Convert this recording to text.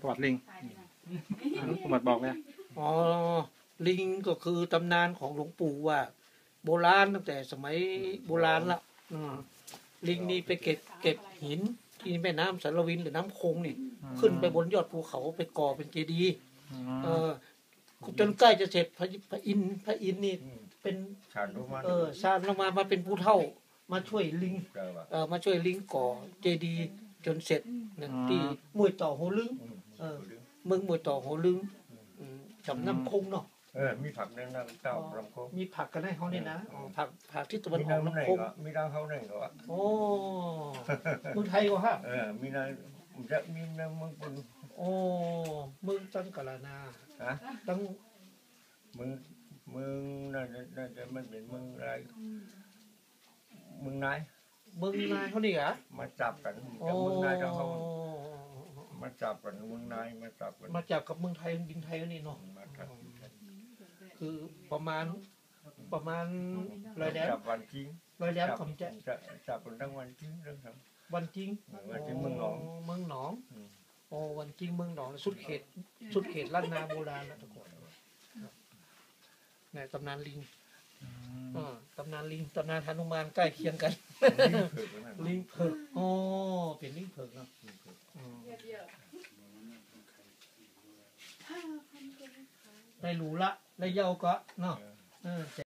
ประวัติลิงอ่าประวัติบอกเลยอ๋อลิงก็คือตำนานของหลวงปู่ว่า โบราณตั้งแต่สมัยโบราณละอืมลิงนี่ไปเก็บเก็บหิน ที่แม่น้ำสารวินหรือน้ำคงนี่ ขึ้นไปบนยอดภูเขาไปก่อเป็นเจดีย์เออจนใกล้จะเสร็จพระพระอินทร์พระอินทร์นี่เป็น ชาดูมันเออชาติลงมามาเป็นผู้เท่ามาช่วยลิงเจอว่าเออมาช่วยลิงก่อเจดีย์จนเสร็จนั่นที่มวยต่อโหลึงเออ เมืองมวยต่อโหลึงอืมจำน้ำคงเนาะเออ มีผักในน้ำเต้าลำโพงมีผักกันให้เขาเนี่ยนะอ๋อผักผักที่ตะวันมีออกน้ำไหนน้ำคงก็มีน้ำเขาไหนก็โอ้เมืองไทยก็ฮะเออ มีน้ำจะมีน้ำมึงเป็นโอ้เมืองตั้งกะลานาฮะตั้งมึงมึงน่าจะน่าจะมันเป็นมึงอะไรมึงนายเมืองนายเขานี่เหรอมาจับกันโอ้กับมึงนายกับเขา มาจับกันมึงนายมาจับกันมาจากกับเมืองไทยบินไทยเขานี่เนาะมาจับคือประมาณประมาณรายแดนจับวันจริงรายแดนจับของแจะจับจับกันทั้งวันจริงเรื่องทวันจริงำวันจริงมึงหนองเมืองหนองอืมโอ้วันจริงเมืองหนองสุดเขตสุดเขตล้านนาโบราณนะทุกคนเนี่ยตำนานลิงอ่าตำนานลิงตำนานฮานุมานใกล้เคียงกัน ลิงเผือกโอ้เป็นลิงเผือกเนาะอืม ได้รู้ละได้เยาก็เนาะเออ